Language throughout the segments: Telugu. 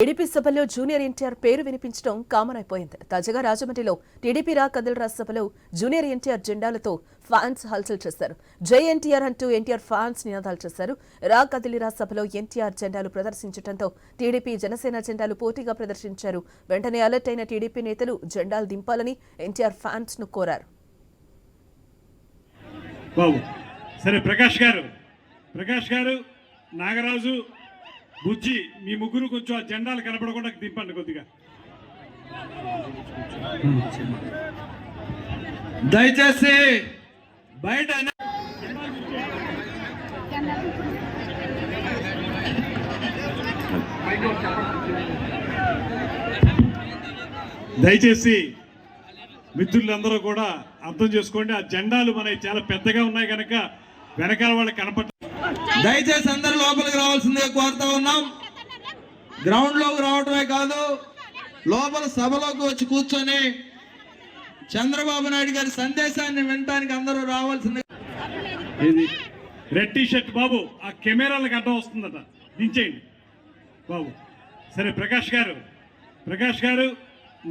టీడీపీ సభలో జూనియర్ ఎన్టీఆర్ పేరు వినిపించడం కామన్ అయిపోయింది తాజాగా రాజమండ్రిలో టీడీపీ రా కదిలరా సభలో జూనియర్ ఎన్టీఆర్ జెండాలతో ఫ్యాన్స్ హల్చల్ చేశారు. జై ఎన్టీఆర్ అంటూ ఎన్టీఆర్ ఫ్యాన్స్ నినాదాలు చేశారు. రా కదిలిరా సభలో ఎన్టీఆర్ జెండాలు ప్రదర్శించడంతో టీడీపీ జనసేన జెండాలు పోటీగా ప్రదర్శించారు. వెంటనే అలర్ట్ అయిన టీడీపీ నేతలు జెండాలు దింపాలని ఎన్టీఆర్ ఫ్యాన్స్ను కోరారు. సరే ప్రకాష్ గారు. ప్రకాష్ గారు నాగరాజు బుజ్జి మీ ముగ్గురు కొంచెం ఆ జెండాలు కనపడకుండా దింపండి కొద్దిగా. దయచేసి బయట దయచేసి మిత్రులందరూ కూడా అర్థం చేసుకోండి ఆ జెండాలు మనకి చాలా పెద్దగా ఉన్నాయి కనుక వెనకాల వాళ్ళకి కనపడ దయచేసి అందరు లోపలికి రావాల్సిందే కోరుతా ఉన్నాం. గ్రౌండ్లోకి రావటమే కాదు లోపల సభలోకి వచ్చి కూర్చొని చంద్రబాబు నాయుడు గారి సందేశాన్ని వినటానికి అందరూ రావాల్సింది. ఇది రెడ్ టీ షర్ట్ బాబు ఆ కెమెరాలకు అడ్డం వస్తుందట. దించేయండి. బాబు సరే ప్రకాష్ గారు ప్రకాష్ గారు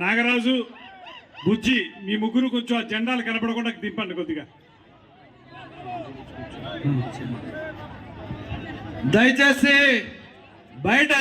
నాగరాజు బుజ్జి మీ ముగ్గురు కొంచెం ఆ జెండాలు కనపడకుండా దింపండి కొద్దిగా. దయచేసి బయట